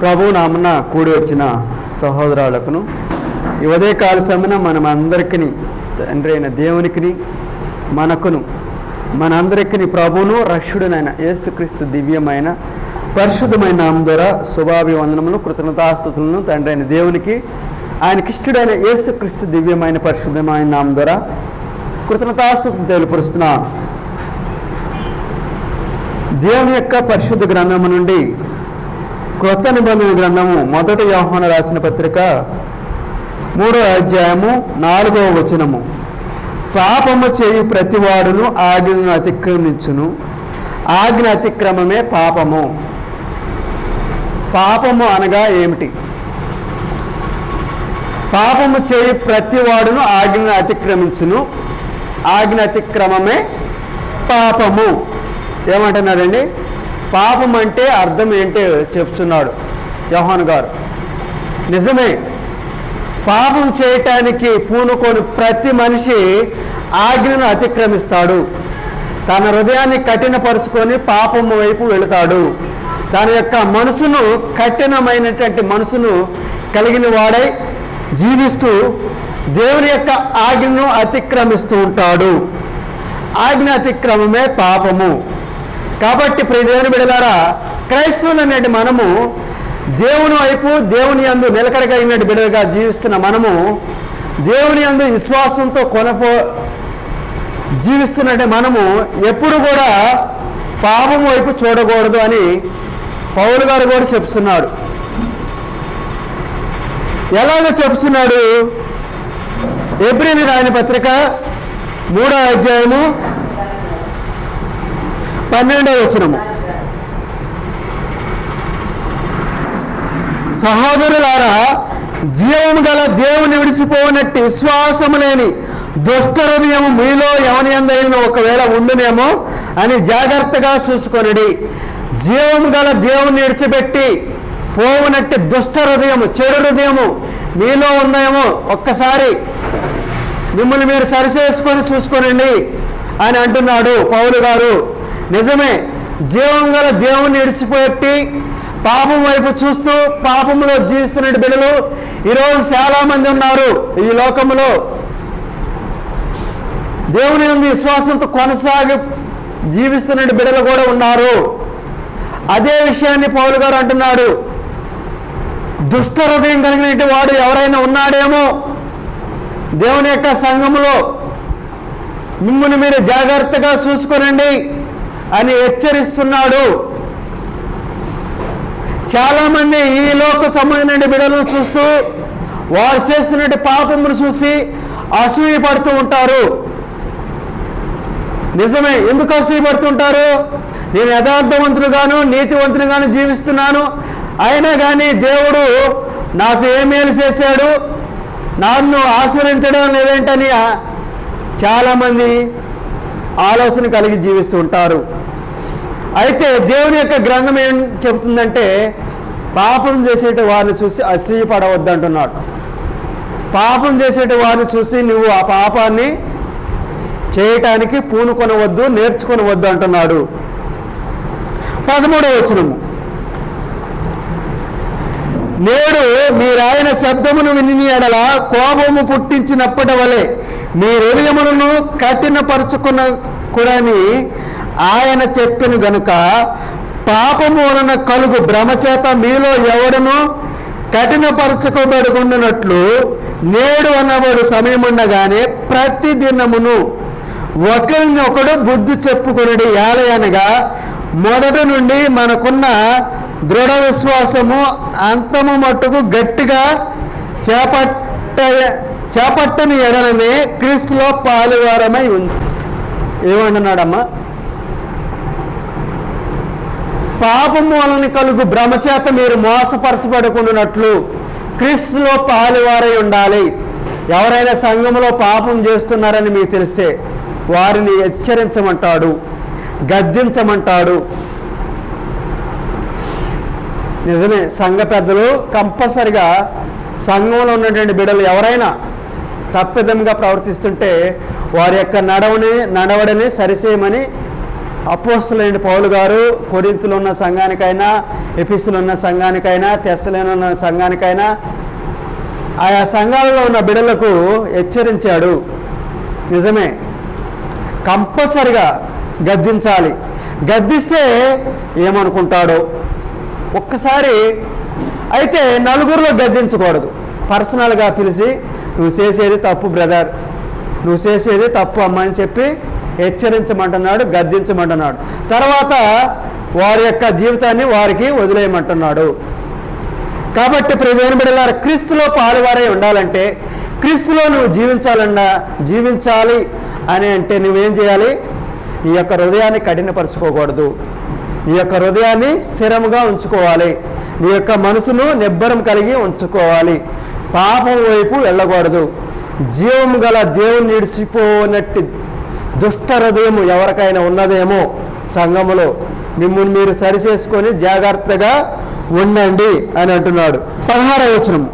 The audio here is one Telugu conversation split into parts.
ప్రభు నామన కూడి వచ్చిన సహోదరాలకును ఈ ఉదయకాల సమయన మనం అందరికీ తండ్రి అయిన దేవునికి మనకును మనందరికీ ప్రభును రక్షుడునైన యేసుక్రీస్తు దివ్యమైన పరిశుద్ధమైన నామం ద్వారా శుభాభివందనములు కృతజ్ఞతాస్తుతులను తండ్రి అయిన దేవునికి ఆయనకిష్టుడైన యేసుక్రీస్తు దివ్యమైన పరిశుద్ధమైన నామం ద్వారా కృతజ్ఞతాస్తుతులు తెలియపరుస్తున్నా. దేవుని యొక్క పరిశుద్ధ గ్రంథము నుండి క్రొత్త నిబంధన గ్రంథము మొదటి యోహాన రాసిన పత్రిక మూడో అధ్యాయము నాలుగవ వచనము. పాపము చేయు ప్రతివాడును ఆజ్ఞను అతిక్రమించును. ఆజ్ఞ అతిక్రమమే పాపము. పాపము అనగా ఏమిటి? పాపము చేయు ప్రతివాడును ఆజ్ఞను అతిక్రమించును. ఆజ్ఞ అతిక్రమమే పాపము. ఏమంటున్నారండి? పాపం అంటే అర్థం ఏంటో చెప్తున్నాడు జోహాన్ గారు. నిజమే పాపం చేయటానికి పూనుకొని ప్రతి మనిషి ఆజ్ఞను అతిక్రమిస్తాడు. తన హృదయాన్ని కఠినపరుచుకొని పాపం వైపు వెళతాడు. తన యొక్క మనసును కఠినమైనటువంటి మనసును కలిగిన వాడై జీవిస్తూ దేవుని యొక్క ఆజ్ఞను అతిక్రమిస్తూ ఉంటాడు. ఆజ్ఞ అతిక్రమమే పాపము. కాబట్టి ప్రియ బిడలారా క్రైస్తవులు అనేటి మనము దేవుని వైపు దేవుని అందు నిలకడగలిగినట్టు బిడలుగా జీవిస్తున్న మనము దేవుని అందు విశ్వాసంతో కొనపో జీవిస్తున్నట్టు మనము ఎప్పుడు కూడా పాపం వైపు చూడకూడదు అని పౌరు గారు కూడా చెప్తున్నాడు ఎలాగ చెప్తున్నాడు? ఏప్రిల్ రాయని పత్రిక మూడో అధ్యాయము పన్నెండవ వచనము. సహోదరులారా జీవము గల దేవుని విడిచిపోనట్టు విశ్వాసము లేని దుష్ట హృదయం మీలో ఎవని అందైన ఒకవేళ ఉండునేమో అని జాగ్రత్తగా చూసుకొనడి. జీవము గల దేవుని విడిచిపెట్టి పోవునట్టి దుష్ట హృదయము చెడు హృదయము మీలో ఉందేమో ఒక్కసారి మిమ్మల్ని మీరు సరిచేసుకొని చూసుకోనండి అని అంటున్నాడు పౌలు గారు. నిజమే జీవం గల దేవుణ్ణి విడిచిపెట్టి పాపం వైపు చూస్తూ పాపంలో జీవిస్తున్న బిడ్డలు ఈరోజు చాలా మంది ఉన్నారు ఈ లోకంలో. దేవుని ఉంది విశ్వాసంతో కొనసాగి జీవిస్తున్న బిడ్డలు కూడా ఉన్నారు. అదే విషయాన్ని పౌలు గారు అంటున్నాడు. దుష్ట హృదయం కలిగిన వాడు ఎవరైనా ఉన్నాడేమో? దేవుని యొక్క సంఘములో మిమ్మల్ని మీరు జాగ్రత్తగా చూసుకోనండి. అని హెచ్చరిస్తున్నాడు. చాలామంది ఈ లోక సంబంధించిన బిడలను చూస్తూ వారు చేస్తున్నట్టు పాపమును చూసి అసూయ పడుతూ ఉంటారు. నిజమే ఎందుకు అసూయ పడుతుంటారు నేను యథార్థవంతుడుగాను నీతివంతునిగాను జీవిస్తున్నాను. అయినా కానీ దేవుడు నాకు ఏ మేలు చేశాడు? నన్ను ఆశ్రయించడం లేదేంటని చాలామంది ఆలోచన కలిగి జీవిస్తూ ఉంటారు. అయితే దేవుని యొక్క గ్రంథం ఏం చెబుతుందంటే పాపం చేసేట వారిని చూసి అసూయపడవద్దు అంటున్నాడు పాపం చేసేట వారిని చూసి నువ్వు ఆ పాపాన్ని చేయటానికి పూనుకొనవద్దు నేర్చుకొనవద్దు అంటున్నాడు. పదమూడవ వచనము. నేడు మీరాయన శబ్దమును విని ఎడల కోపము పుట్టించినప్పటి వలె మీ హృదయములను కఠినపరుచుకున్న కూడని ఆయన చెప్పిన గనుక పాపము వలన కలుగు భ్రమచేత మీలో ఎవడను కఠినపరచుకోబడుకున్నట్లు నేడు అన్నవాడు సమయం ఉండగానే ప్రతి దినమును ఒకరిని ఒకడు బుద్ధి చెప్పుకొనడి ఏలయనగా మొదటి నుండి మనకున్న దృఢ విశ్వాసము అంతము మట్టుకు గట్టిగా చేపట్ట చేపట్టని ఎడలనే క్రీస్తులో పాలువారమై ఉంది. ఏమంటున్నాడమ్మా? పాపము వలన కలుగు భ్రమచేత మీరు మోసపరచబడుకున్నట్లు క్రీస్తులో పాలువారై ఉండాలి. ఎవరైనా సంఘంలో పాపం చేస్తున్నారని మీకు తెలిస్తే వారిని హెచ్చరించమంటాడు గద్దించమంటాడు. నిజమే సంఘ పెద్దలు కంపల్సరిగా సంఘంలో ఉన్నటువంటి బిడ్డలు ఎవరైనా తప్పిదంగా ప్రవర్తిస్తుంటే వారి యొక్క నడవనే నడవడని సరిచేయమని అపోస్తులైన పౌలు గారు కొరింతలు ఉన్న సంఘానికైనా ఎపిసులు ఉన్న సంఘానికైనా తెస్సలేని ఉన్న సంఘానికైనా ఆయా సంఘాలలో ఉన్న బిడలకు హెచ్చరించాడు. నిజమే. కంపల్సరిగా గద్దించాలి. గద్దిస్తే ఏమనుకుంటాడో? ఒక్కసారి అయితే నలుగురిలో గద్దించకూడదు. పర్సనల్గా పిలిచి నువ్వు చేసేది తప్పు బ్రదర్ నువ్వు చేసేది తప్పు అమ్మ అని చెప్పి హెచ్చరించమంటున్నాడు గద్దించమంటున్నాడు. తర్వాత వారి యొక్క జీవితాన్ని వారికి వదిలేయమంటున్నాడు. కాబట్టి ప్రజలను బిడ్డలారా క్రీస్తులో పాలువారై ఉండాలంటే క్రీస్తులో నువ్వు జీవించాలన్నా జీవించాలి అని అంటే నువ్వేం చేయాలి? నీ యొక్క హృదయాన్ని కఠినపరచుకోకూడదు. నీ యొక్క హృదయాన్ని స్థిరముగా ఉంచుకోవాలి. నీ యొక్క మనసును నిబ్బరం కలిగి ఉంచుకోవాలి. పాపం వైపు వెళ్ళకూడదు. జీవం గల దేవుని నిడిచిపోనట్టి దుష్ట హృదయం ఎవరికైనా ఉన్నదేమో సంఘములో. మిమ్మల్ని మీరు సరిచేసుకొని జాగ్రత్తగా ఉండండి అని అంటున్నాడు. పదహార వచనం.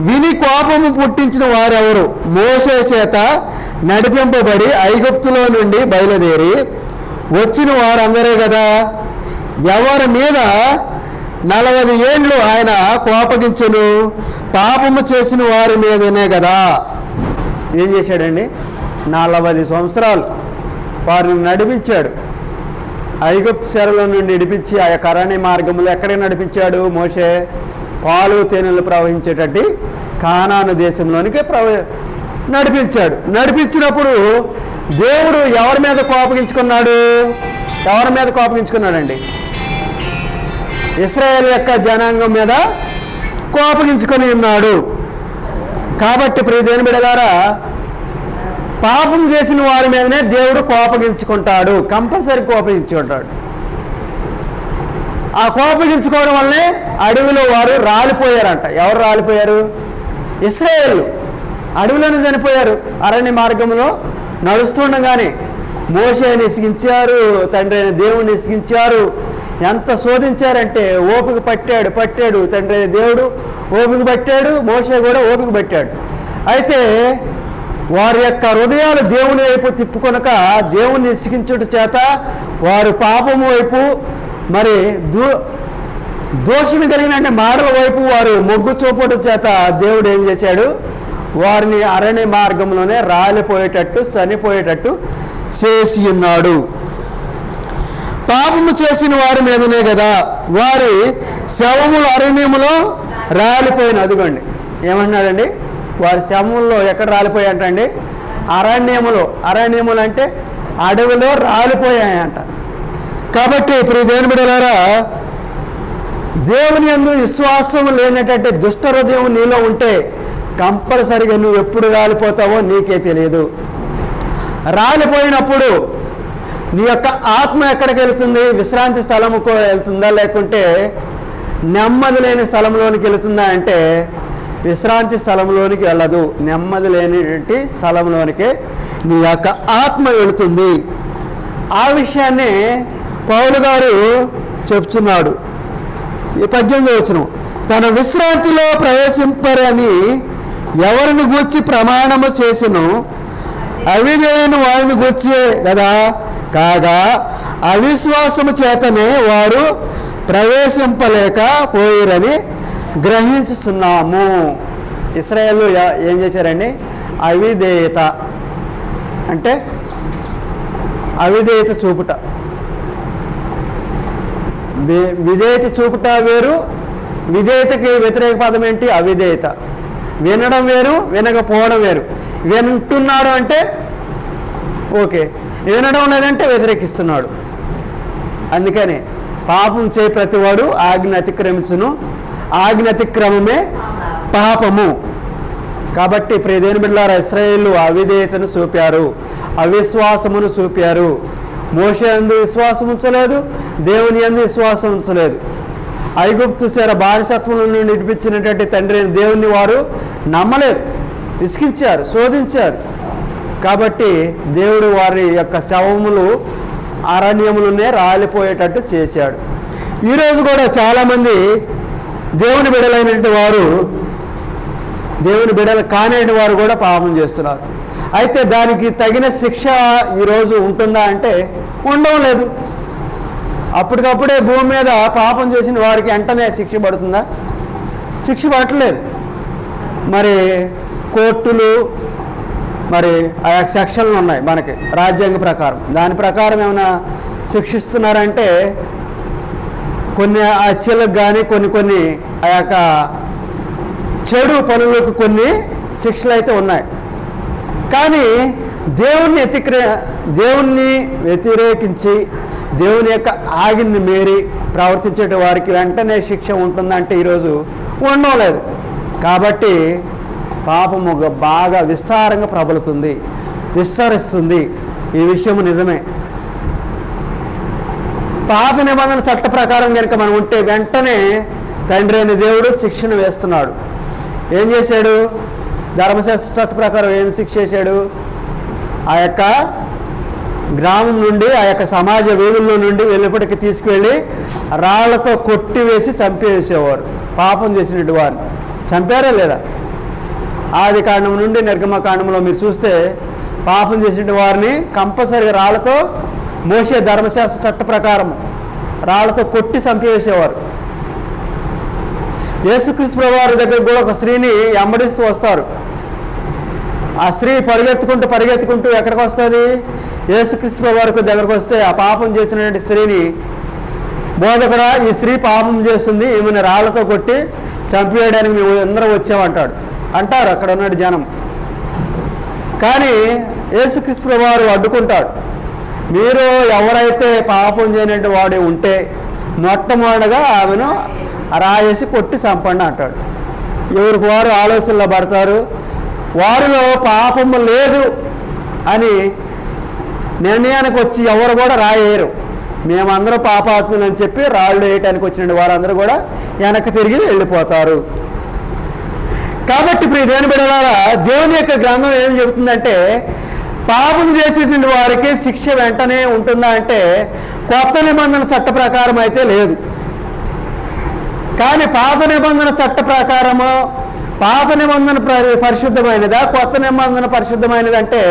విని కోపము పుట్టించిన వారెవరు? మోసే చేత నడిపింపబడి ఐగుప్తులో నుండి బయలుదేరి వచ్చిన వారందరే కదా. ఎవరి మీద నలభై ఏండ్లు ఆయన కోపగించను. పాపము చేసిన వారి మీదనే కదా ఏం చేశాడండి? నలభై సంవత్సరాలు వారిని నడిపించాడు. ఐగుప్తు చెరలో నుండి నడిపించి ఆ కరణి మార్గములు మార్గంలో ఎక్కడికి నడిపించాడు మోషే? పాలు తేనెలు ప్రవహించేటట్టు కానాను దేశంలోనికి ప్రవ నడిపించాడు. నడిపించినప్పుడు దేవుడు ఎవరి మీద కోపగించుకున్నాడు? ఎవరి మీద కోపగించుకున్నాడండి? ఇస్రాయేల్ యొక్క జనాంగం మీద కోపగించుకొని ఉన్నాడు. కాబట్టి ప్రియ దేని బిడగారా పాపం చేసిన వారి మీదనే దేవుడు కోపగించుకుంటాడు. కంపల్సరీ కోపగించుకుంటాడు ఆ కోపగించుకోవడం వల్లనే అడవిలో వారు రాలిపోయారంట. ఎవరు రాలిపోయారు? ఇస్రాయేల్. అడవిలోనే చనిపోయారు. అరణ్య మార్గంలో నడుస్తుండగానే మోసే నిసిగించారు తండ్రి అయిన దేవుని నిసిగించారు ఎంత శోధించారంటే ఓపిక పట్టాడు పట్టాడు తండ్రి దేవుడు ఓపిక పట్టాడు మోసే కూడా ఓపిక పట్టాడు. అయితే వారి యొక్క హృదయాలు దేవుని వైపు తిప్పుకొనక దేవుని ఇసికించుట చేత వారు పాపము వైపు మరి దూ దోషం కలిగిన అంటే మాటల వైపు వారు మొగ్గు చూపడం చేత దేవుడు ఏం చేశాడు? వారిని అరణ్య మార్గంలోనే రాలిపోయేటట్టు చనిపోయేటట్టు చేసి ఉన్నాడు. పాపము చేసిన వారి మీదనే కదా. వారి శవములు అరణ్యములో రాలిపోయిన అదిగోండి. ఏమన్నాడండి వారి శవముల్లో ఎక్కడ రాలిపోయాయంటండి? అరణ్యములు. అరణ్యములు అంటే అడవిలో రాలిపోయాయంట. కాబట్టి ఇప్పుడు దేని బిడ్డలారా దేవుని అందు విశ్వాసం లేనటువంటి దుష్ట హృదయం నీలో ఉంటే కంపల్సరిగా నువ్వు ఎప్పుడు రాలిపోతావో నీకే తెలియదు. రాలిపోయినప్పుడు నీ యొక్క ఆత్మ ఎక్కడికి వెళుతుంది? విశ్రాంతి స్థలముకు వెళ్తుందా? లేకుంటే నెమ్మది లేని స్థలంలోనికి వెళుతుందా అంటే విశ్రాంతి స్థలంలోనికి వెళ్ళదు. నెమ్మది లేనిటువంటి స్థలంలోనికి నీ యొక్క ఆత్మ వెళుతుంది. ఆ విషయాన్ని పౌలు గారు చెప్తున్నాడు. ఈ పద్యంలో వచ్చిన తన విశ్రాంతిలో ప్రవేశింపరని ఎవరిని గూర్చి ప్రమాణము చేసిను అవిధేయుని వారిని గూర్చే కదా కాగా అవిశ్వాసము చేతనే వారు ప్రవేశింపలేకపోయిరని గ్రహించుతున్నాము ఇస్రాయేల్ ఏం చేశారండి? అవిధేయత. అంటే అవిధేయత చూపుట. విధేయత చూపుట వేరు విధేయతకి వ్యతిరేక పదం ఏంటి? అవిధేయత. వినడం వేరు వినకపోవడం వేరు. వింటున్నాడు అంటే ఓకే. వినడం లేదంటే వ్యతిరేకిస్తున్నాడు. అందుకని పాపం చే ప్రతివాడు ఆజ్ఞ అతిక్రమించును. ఆజ్ఞ అతిక్రమమే పాపము. కాబట్టి ప్రియదేని బిడ్డారా ఇస్రాయేళ్ళు అవిధేయతను చూపారు. అవిశ్వాసమును చూపారు. మోష అందు విశ్వాసం ఉంచలేదు దేవుని అందు విశ్వాసం ఉంచలేదు. ఐగుప్తు చేర బానిసత్వం నుండి నడిపించినటువంటి తండ్రి దేవుని వారు నమ్మలేదు. విసిగించారు శోధించారు. కాబట్టి దేవుడు వారి యొక్క శవములు అరణ్యములనే రాలిపోయేటట్టు చేశాడు. ఈరోజు కూడా చాలామంది దేవుని బిడలైనటువంటి వారు దేవుని బిడలు కానిటువంటి వారు కూడా పాపం చేస్తున్నారు. అయితే దానికి తగిన శిక్ష ఈరోజు ఉంటుందా అంటే ఉండడం లేదు. అప్పటికప్పుడే భూమి మీద పాపం చేసిన వారికి వెంటనే శిక్ష పడుతుందా? శిక్ష పడట్లేదు మరి కోర్టులు మరి ఆ యొక్క సెక్షన్లు ఉన్నాయి మనకి రాజ్యాంగ ప్రకారం. దాని ప్రకారం ఏమైనా శిక్షిస్తున్నారంటే కొన్ని హత్యలకు కానీ కొన్ని కొన్ని ఆ యొక్క చెడు పనులకు కొన్ని శిక్షలు అయితే ఉన్నాయి. కానీ దేవుణ్ణి వ్యతిక్ర దేవుణ్ణి వ్యతిరేకించి దేవుని యొక్క ఆగిని మేరి ప్రవర్తించే వారికి వెంటనే శిక్ష ఉంటుందంటే ఈరోజు ఉండడం లేదు. కాబట్టి పాపము బాగా విస్తారంగా ప్రబలుతుంది. విస్తరిస్తుంది. ఈ విషయం నిజమే. పాత నిబంధన చట్ట ప్రకారం కనుక మనం ఉంటే వెంటనే తండ్రి అయిన దేవుడు శిక్షణ వేస్తున్నాడు. ఏం చేశాడు? ధర్మశాస్త్ర చట్ట ప్రకారం ఏం శిక్ష చేశాడు? ఆ యొక్క గ్రామం నుండి ఆ యొక్క సమాజ వేదుల్లో నుండి వెళ్ళిపటికి తీసుకువెళ్ళి రాళ్ళతో కొట్టివేసి చంపేసేవారు. పాపం చేసినట్టు వారు. చంపారా లేదా? ఆది కాండం నుండి నిర్గమ కాండంలో మీరు చూస్తే పాపం చేసిన వారిని కంపల్సరీ రాళ్ళతో మోసే ధర్మశాస్త్ర చట్ట ప్రకారం రాళ్ళతో కొట్టి చంపివేసేవారు యేసుక్రీస్తు వారి దగ్గర కూడా ఒక స్త్రీని వెంబడిస్తూ వస్తారు. ఆ స్త్రీ పరిగెత్తుకుంటూ పరిగెత్తుకుంటూ ఎక్కడికి వస్తుంది? యేసుక్రీస్తు వారికి దగ్గరకు వస్తే ఆ పాపం చేసినటువంటి స్త్రీని బోధకుడా ఈ స్త్రీ పాపం చేస్తుంది ఈమెను రాళ్ళతో కొట్టి చంపేయడానికి మేము అందరం వచ్చామంటాడు. అంటారు అక్కడ ఉన్నాడు జనం. కానీ యేసుక్రీస్తు వారు అడ్డుకుంటాడు మీరు ఎవరైతే పాపం చేయనట్టు వాడు ఉంటే మొట్టమొదటిగా ఆమెను రాయేసి కొట్టి చంపండి అంటాడు. ఎవరికి వారు ఆలోచనలో పడతారు? వారిలో పాపము లేదు అని నిర్ణయానికి వచ్చి ఎవరు కూడా రాయేరు మేమందరం పాపాత్ములు అని చెప్పి రాళ్ళు వేయటానికి వచ్చిన వారందరూ కూడా వెనక్కి తిరిగి వెళ్ళిపోతారు. కాబట్టి ఇప్పుడు దేవుని బిడలారా దేవుని యొక్క గ్రంథం ఏం చెబుతుందంటే పాపం చేసిన వారికి శిక్ష వెంటనే ఉంటుందా అంటే కొత్త నిబంధన చట్ట ప్రకారం అయితే లేదు. కానీ పాత నిబంధన చట్ట ప్రకారము పాత నిబంధన పరిశుద్ధమైనదా కొత్త నిబంధన పరిశుద్ధమైనది అంటే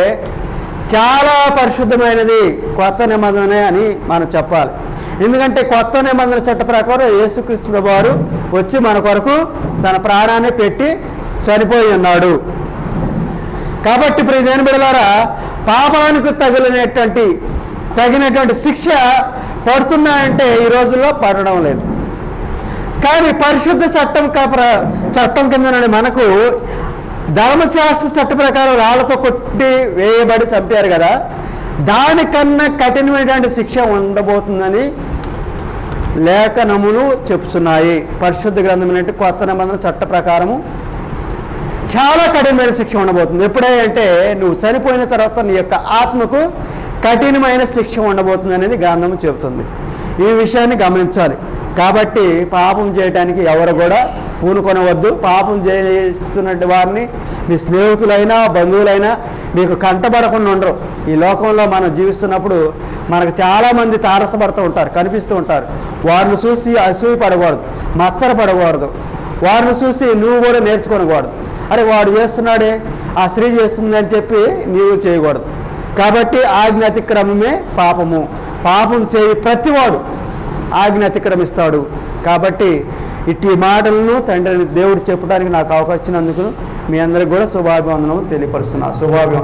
చాలా పరిశుద్ధమైనది కొత్త నిబంధన అని మనం చెప్పాలి. ఎందుకంటే కొత్త నిబంధన చట్ట ప్రకారం యేసుక్రీస్తు వారు వచ్చి మన కొరకు తన ప్రాణాన్ని పెట్టి చనిపోయి ఉన్నాడు కాబట్టి ఇప్పుడు దేని బిడలారా పాపానికి తగిలినటువంటి తగినటువంటి శిక్ష పడుతున్నాయంటే ఈ రోజుల్లో పడడం లేదు. కానీ పరిశుద్ధ చట్టం కాపర చట్టం కింద మనకు ధర్మశాస్త్ర చట్ట ప్రకారం రాళ్ళతో కొట్టి వేయబడి చంపారు కదా దానికన్నా కఠినమైనటువంటి శిక్ష ఉండబోతుందని లేఖనములు చెప్తున్నాయి. పరిశుద్ధ గ్రంథమైనటువంటి కొత్త నిబంధన చట్ట ప్రకారము చాలా కఠినమైన శిక్ష ఉండబోతుంది. ఎప్పుడంటే నువ్వు చనిపోయిన తర్వాత నీ యొక్క ఆత్మకు కఠినమైన శిక్ష ఉండబోతుంది అనేది గ్రంథం చెబుతుంది. ఈ విషయాన్ని గమనించాలి. కాబట్టి పాపం చేయడానికి ఎవరు కూడా పూనుకొనవద్దు. పాపం చేస్తున్నట్టు వారిని మీ స్నేహితులైనా బంధువులైనా మీకు కంటపడకుండా ఉండరు. ఈ లోకంలో మనం జీవిస్తున్నప్పుడు మనకు చాలామంది తారసపడుతూ ఉంటారు కనిపిస్తూ ఉంటారు. వారిని చూసి అసూయ పడకూడదు మచ్చర పడకూడదు వారిని చూసి నువ్వు కూడా నేర్చుకోనకూడదు. అరే వాడు చేస్తున్నాడే ఆ స్త్రీ చేస్తుంది అని చెప్పి నీవు చేయకూడదు. కాబట్టి ఆజ్ఞ అతిక్రమమే పాపము. పాపం చేయి ప్రతివాడు ఆజ్ఞ అతిక్రమిస్తాడు కాబట్టి ఇట్టి మాటలను తండ్రిని దేవుడు చెప్పడానికి నాకు అవకాశం ఇచ్చినందుకు మీ అందరికి కూడా శుభాభివందనం తెలియపరుస్తున్నా. శుభాభివందనం